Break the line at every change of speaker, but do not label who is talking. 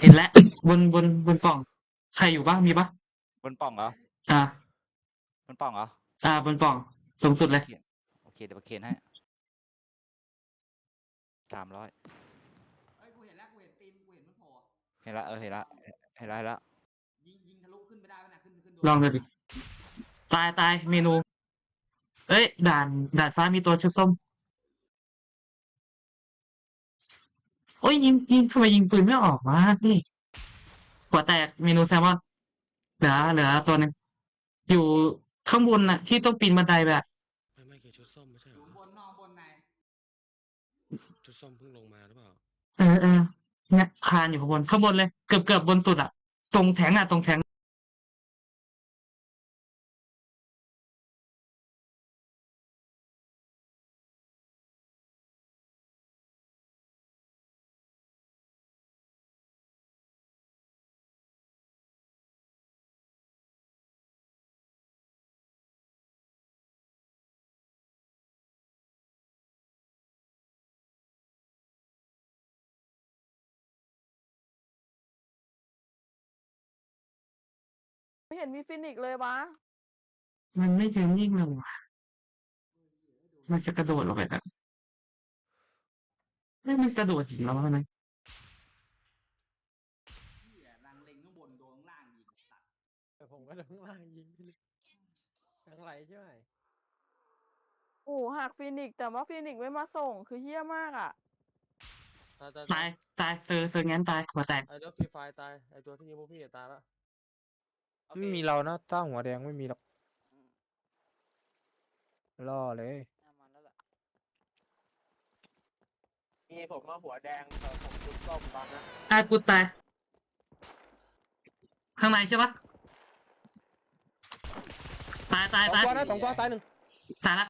เห็นแล้วบนบนบนปล่อง ใครอยู่บ้างมีปะ
บนป่องเหรอ
อ่า
บนป่องเหรอ
อ่าบนปล่องสูงสุดเลย
โอเคเดี๋ยวประเคนให้สามร้อย
เอ้ยกูเห็นแล้วกูเห็นตีนกูเห็นมันโผล่
เห็นละเออเห็นละเห็นละเห็นละ
ยิงยิงทะลุขึ้นไปได้ไหมนะขึ้นขึ้นโดน
ลองดูดิตายตายเมนู เอ้ย ด่านด่านฟ้ามีตัวชุดส้ม โอ้ยยิงยิงทำไมยิงปืนไม่ออกวะนี่หัวแตกเมนูแซลมอนเหลือเหลือตัวหนึ่งอยู่ข้างบนน่ะ ที่ต้องปีนบันไดแบบ
ไม่ไม่คือชุดส้มไม่ใช่
อ
เหร
ยู่
อ
บนนอกบนใน
ชุดส้มเพิ่งลงมาหรือเปล่า
เออเออเนี่ยคานอยู่ข้างบนข้างบนเลย เกือบเกือบบนสุดอะตรงแทงอะตรงแทง
ไม่เห็นมีฟินิกซ์เลยวะ
มันไม่ยืนนิ่งเลยว่ะมันจะกระโดดลงไปแบบไม่มันกระโดดหินแล้วมัน
เหี้ยรังเล็งข้างบนโดนข้างล่างยิงสัตว์
แต่ผมก็โดนข้างล่างยิงไปเลยทั้งไหลใช่ไหม
โอ้หักฟินิกซ์แต่ว่าฟินิกซ์ไม่มาส่งคือเฮี้ยมากอะ
ตายตาย
ตายตายเซอร์เซอร์งั้นตายหัวแตก
ไอ้ตัวฟรีไฟตายไอ้ตัวที่ยิงพวกพี่อะตายละ
ไม่มีเรานะถ้าหัวแดงไม่มีหรอกล่อเลย
มีผมก็หัวแดงแต่ผมชุดส้มตอนนั้น
ตายปุดตาย ข้างในใช่ปะตายตาย
สอง
ตาย
ตัวนะสองตัวตายหนึ่ง
ตายละ